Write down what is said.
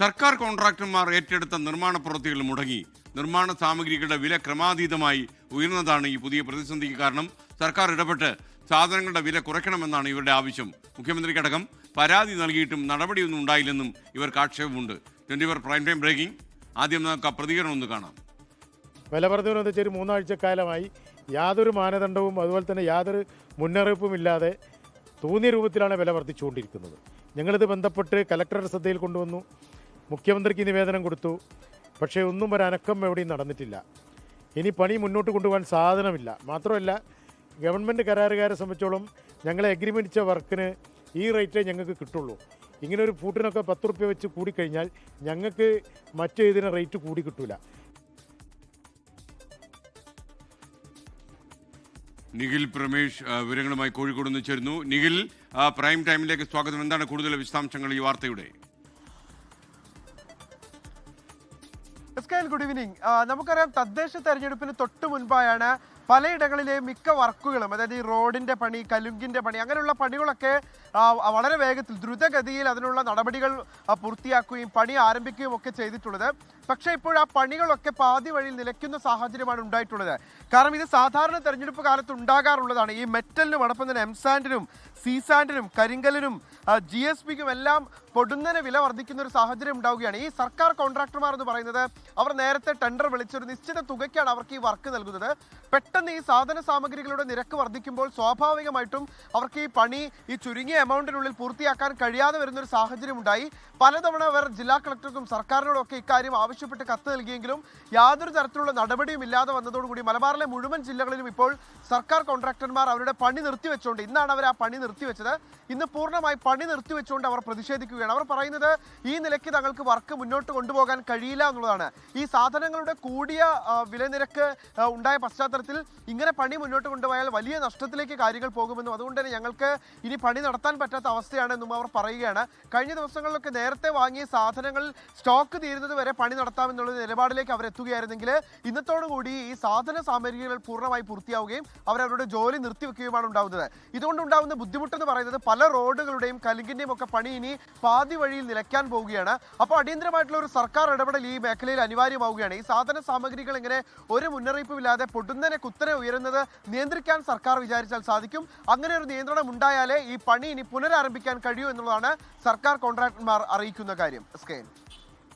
സർക്കാർ കോൺട്രാക്ടർമാർ ഏറ്റെടുത്ത നിർമ്മാണ പ്രവൃത്തികൾ മുടങ്ങി നിർമ്മാണ സാമഗ്രികളുടെ വില ക്രമാതീതമായി ഉയർന്നതാണ് ഈ പുതിയ പ്രതിസന്ധിക്ക് കാരണം. സർക്കാർ ഇടപെട്ട് സാധനങ്ങളുടെ വില കുറയ്ക്കണമെന്നാണ് ഇവരുടെ ആവശ്യം. മുഖ്യമന്ത്രിക്കടക്കം പരാതി നൽകിയിട്ടും നടപടിയൊന്നും ഉണ്ടായില്ലെന്നും ഇവർക്ക് ആക്ഷേപമുണ്ട് twenty four prime time breaking. ആദ്യം നമുക്ക് പ്രതികരണം ഒന്ന് കാണാം. വിലവർദ്ധന എന്ന് വെച്ചാൽ ഒരു മൂന്നാഴ്ച യാതൊരു മാനദണ്ഡവും അതുപോലെ തന്നെ യാതൊരു മുന്നറിയിപ്പും ഇല്ലാതെ തോന്നിയ രൂപത്തിലാണ് വില വർദ്ധിച്ചുകൊണ്ടിരിക്കുന്നത്. ഞങ്ങളിത് ബന്ധപ്പെട്ട് കലക്ടറുടെ ശ്രദ്ധയിൽ കൊണ്ടുവന്നു. മുഖ്യമന്ത്രിക്ക് നിവേദനം കൊടുത്തു. പക്ഷേ ഒന്നും ഒരനക്കം എവിടെയും നടന്നിട്ടില്ല. ഇനി പണി മുന്നോട്ട് കൊണ്ടുപോകാൻ സാധനമില്ല. മാത്രമല്ല ഗവൺമെന്റ് കരാറുകാരെ സംബന്ധിച്ചോളം ഞങ്ങളെ അഗ്രിമെന്റ് വർക്കിന് ഈ റേറ്റേ ഞങ്ങൾക്ക് കിട്ടുള്ളൂ. ഇങ്ങനെ ഒരു ഫൂട്ടിനൊക്കെ പത്ത് റുപ്യ വെച്ച് കൂടിക്കഴിഞ്ഞാൽ ഞങ്ങൾക്ക് മറ്റേതിന് റേറ്റ് കൂടി കിട്ടൂല. നിഖിൽ പ്രമേഷ് വിവരങ്ങളുമായി കോഴിക്കോട് നിന്ന് ചേരുന്നു. നിഖിൽ പ്രൈം ടൈമിലേക്ക് സ്വാഗതം. എന്താണ് കൂടുതൽ വിശദാംശങ്ങൾ ഈ വാർത്തയുടെ? എസ്കേൽ ഗുഡ് ഈവനിങ് നമുക്കറിയാം തദ്ദേശ തെരഞ്ഞെടുപ്പിന് തൊട്ട് മുൻപായാണ് പലയിടങ്ങളിലെയും മിക്ക വർക്കുകളും അതായത് ഈ റോഡിന്റെ പണി കലുങ്കിന്റെ പണി അങ്ങനെയുള്ള പണികളൊക്കെ വളരെ വേഗത്തിൽ ദ്രുതഗതിയിൽ അതിനുള്ള നടപടികൾ പൂർത്തിയാക്കുകയും പണി ആരംഭിക്കുകയും ഒക്കെ ചെയ്തിട്ടുള്ളത്. പക്ഷേ ഇപ്പോൾ ആ പണികളൊക്കെ പാതി വഴിയിൽ നിലയ്ക്കുന്ന സാഹചര്യമാണ് ഉണ്ടായിട്ടുള്ളത്. കാരണം ഇത് സാധാരണ തെരഞ്ഞെടുപ്പ് കാലത്ത് ഉണ്ടാകാറുള്ളതാണ്. ഈ മെറ്റലിനും അടപ്പം തന്നെ എംസാൻഡിനും സീസാൻഡിനും കരിങ്കലിനും ജി എസ് പിക്കും എല്ലാം പൊടുന്നനെ വില വർദ്ധിക്കുന്ന ഒരു സാഹചര്യം ഉണ്ടാവുകയാണ്. ഈ സർക്കാർ കോൺട്രാക്ടർമാർ എന്ന് പറയുന്നത് അവർ നേരത്തെ ടെൻഡർ വിളിച്ചൊരു നിശ്ചിത തുകയ്ക്കാണ് അവർക്ക് ഈ വർക്ക് നൽകുന്നത്. പെട്ടെന്ന് ഈ സാധന സാമഗ്രികളുടെ നിരക്ക് വർദ്ധിക്കുമ്പോൾ സ്വാഭാവികമായിട്ടും അവർക്ക് ഈ പണി ഈ ചുരുങ്ങിയ എമൗണ്ടിനുള്ളിൽ പൂർത്തിയാക്കാൻ കഴിയാതെ വരുന്ന ഒരു സാഹചര്യം ഉണ്ടായി പലതവണ അവർ ജില്ലാ കളക്ടർക്കും സർക്കാരിനോടൊക്കെ ഇക്കാര്യം ആവശ്യപ്പെട്ട് കത്ത് നൽകിയെങ്കിലും യാതൊരു തരത്തിലുള്ള നടപടിയും ഇല്ലാതെ വന്നതോടുകൂടി മലബാറിലെ മുഴുവൻ ജില്ലകളിലും ഇപ്പോൾ സർക്കാർ കോൺട്രാക്ടർമാർ അവരുടെ പണി നിർത്തിവെച്ചുകൊണ്ട് ഇന്നാണ് അവർ ആ പണി നിർത്തിവെച്ചത്. ഇന്ന് പൂർണമായി പണി നിർത്തിവെച്ചുകൊണ്ട് അവർ പ്രതിഷേധിക്കുകയാണ്. അവർ പറയുന്നത് ഈ നിലയ്ക്ക് തങ്ങൾക്ക് വർക്ക് മുന്നോട്ട് കൊണ്ടുപോകാൻ കഴിയില്ല എന്നുള്ളതാണ്. ഈ സാധനങ്ങളുടെ കൂടിയ വിലനിരക്ക് ഉണ്ടായ പശ്ചാത്തലത്തിൽ ഇങ്ങനെ പണി മുന്നോട്ട് കൊണ്ടുപോയാൽ വലിയ നഷ്ടത്തിലേക്ക് കാര്യങ്ങൾ പോകുമെന്നും അതുകൊണ്ട് തന്നെ ഞങ്ങൾക്ക് ഇനി പണി നടത്താൻ പറ്റാത്ത അവസ്ഥയാണെന്നും അവർ പറയുകയാണ്. കഴിഞ്ഞ ദിവസങ്ങളിലൊക്കെ നേരത്തെ വാങ്ങിയ സാധനങ്ങൾ സ്റ്റോക്ക് തീരുന്നത് വരെ പണി നടത്താമെന്നുള്ള നിലപാടിലേക്ക് അവർ എത്തുകയായിരുന്നെങ്കിൽ ഇന്നത്തോടുകൂടി ഈ സാധന സാമഗ്രികൾ പൂർണമായി പൂർത്തിയാവുകയും അവരവരുടെ ജോലി നിർത്തിവെക്കുകയുമാണ് ഉണ്ടാവുന്നത്. ഇതുകൊണ്ട് ബുദ്ധിമുട്ട് എന്ന് പറയുന്നത് പല റോഡുകളുടെയും കലുങ്കിന്റെയും ഒക്കെ പണി ഇനി പാതി വഴിയിൽ നിലയ്ക്കാൻ പോവുകയാണ്. അപ്പോൾ അടിയന്തരമായിട്ടുള്ള ഒരു സർക്കാർ ഇടപെടൽ ഈ മേഖലയിൽ അനിവാര്യമാവുകയാണ്. ഈ സാധന സാമഗ്രികൾ ഇങ്ങനെ ഒരു മുന്നറിയിപ്പുമില്ലാതെ പൊടുന്നനെ കുത്തനെ ഉയരുന്നത് നിയന്ത്രിക്കാൻ സർക്കാർ വിചാരിച്ചാൽ സാധിക്കും. അങ്ങനെ ഒരു നിയന്ത്രണം ഉണ്ടായാലേ ഈ പണി ഇനി പുനരാരംഭിക്കാൻ കഴിയൂ എന്നുള്ളതാണ് സർക്കാർ കോൺട്രാക്ടർമാർ അറിയിക്കുന്ന കാര്യം. എസ്